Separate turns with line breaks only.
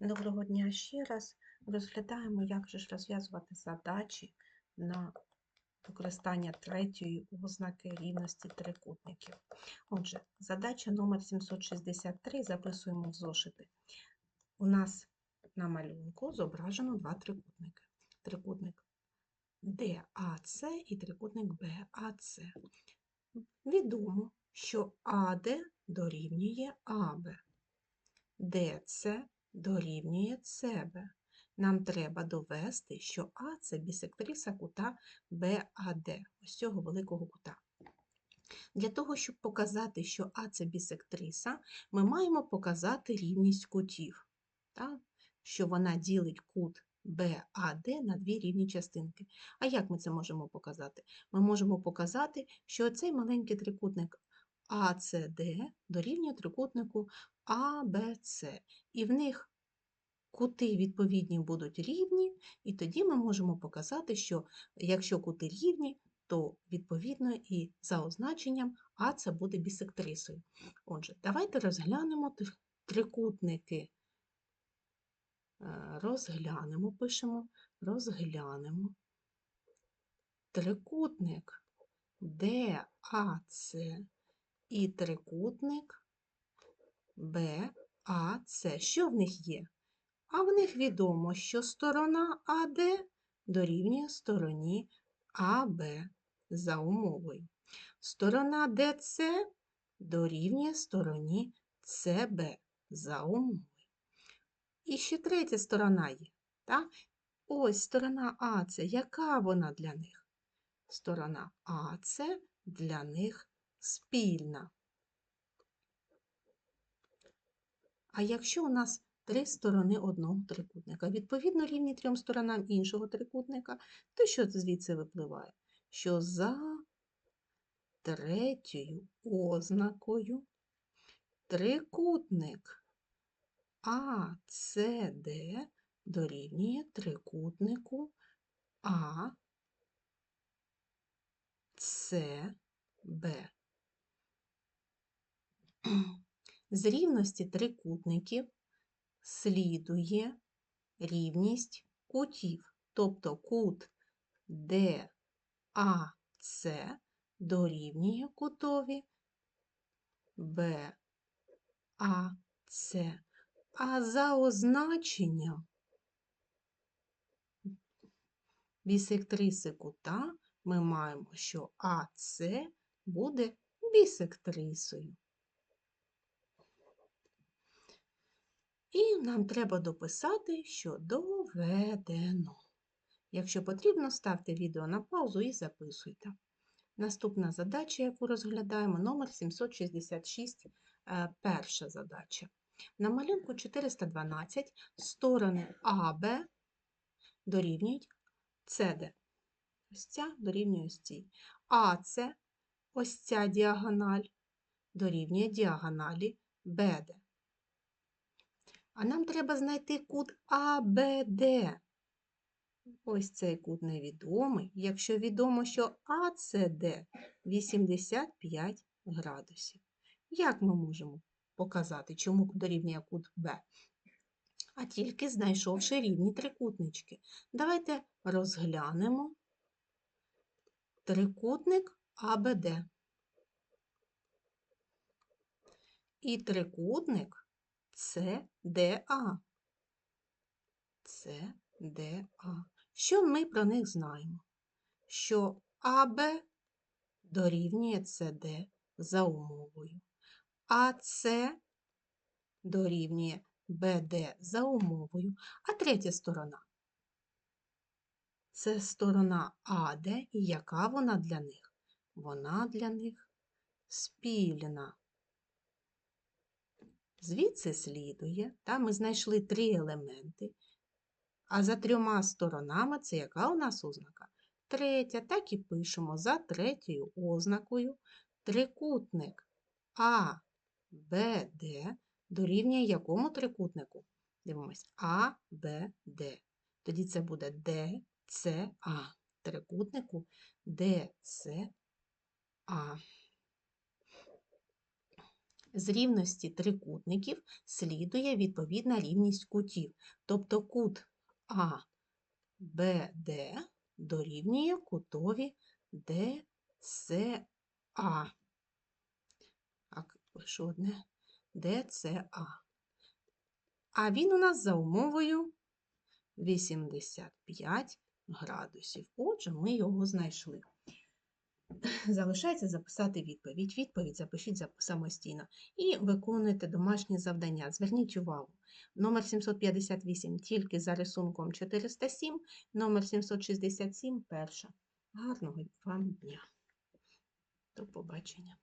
Доброго дня ще раз. Розглядаємо, як же ж розв'язувати задачі на використання третьої ознаки рівності трикутників. Отже, задача номер 763 записуємо в зошити. У нас на малюнку зображено два трикутники. Трикутник DAC і трикутник BAC. Відомо, що AD дорівнює AB. DC дорівнює себе. Нам треба довести, що А це бісектриса кута БАД, ось цього великого кута. Для того, щоб показати, що А це бісектриса, ми маємо показати рівність кутів, так? що вона ділить кут БАД на дві рівні частинки. А як ми це можемо показати? Ми можемо показати, що цей маленький трикутник АЦД дорівнює трикутнику АБЦ, і в них кути відповідні будуть рівні, і тоді ми можемо показати, що якщо кути рівні, то відповідно і за означенням А це буде бісектрисою. Отже, давайте розглянемо трикутники. Е, Розглянемо, пишемо, розглянемо. Трикутник ДАЦ і трикутник БАЦ. Що в них є? А в них відомо, що сторона АД дорівнює стороні АБ за умовою. Сторона ДЦ дорівнює стороні СБ за умовою. І ще третя сторона є. Так? Ось сторона АЦ. Яка вона для них? Сторона АЦ для них спільна. А якщо у нас три сторони одного трикутника, відповідно рівні трьом сторонам іншого трикутника, то що звідси випливає? Що за третьою ознакою трикутник АЦД дорівнює трикутнику А СБ. З рівності трикутників слідує рівність кутів, тобто кут ДАЦ дорівнює кутові БАЦ. А за означенням бісектриси кута ми маємо, що АЦ буде бісектрисою. І нам треба дописати, що доведено. Якщо потрібно, ставте відео на паузу і записуйте. Наступна задача, яку розглядаємо, номер 766, е, перша задача. На малюнку 412 сторони АБ дорівнюють СД. Ось ця дорівнює ось цій. АЦ, ось ця діагональ, дорівнює діагоналі БД. А нам треба знайти кут АБД. Ось цей кут невідомий, якщо відомо, що АЦД 85 градусів. Як ми можемо показати, чому дорівнює кут Б? А тільки знайшовши рівні трикутнички. Давайте розглянемо трикутник АБД. І трикутник СДА. СДА. Що ми про них знаємо? Що АБ дорівнює СД за умовою, АС дорівнює БД за умовою, а третя сторона це сторона АД, і яка вона для них? Вона для них спільна. Звідси слідує, та ми знайшли три елементи, а за трьома сторонами це яка у нас ознака? Третя, так і пишемо за третьою ознакою трикутник А, Б, Д дорівнює якому трикутнику? Дивимось А, Б, Д. Тоді це буде Д, С, А. Трикутнику Д, С, А. З рівності трикутників слідує відповідна рівність кутів. Тобто кут АБД дорівнює кутові. Так, пишу одне ДЦА. А він у нас за умовою 85 градусів. Отже, ми його знайшли. Залишається записати відповідь. Відповідь запишіть самостійно і виконуйте домашні завдання. Зверніть увагу, номер 758 тільки за рисунком 407, номер 767 перша. Гарного вам дня. До побачення.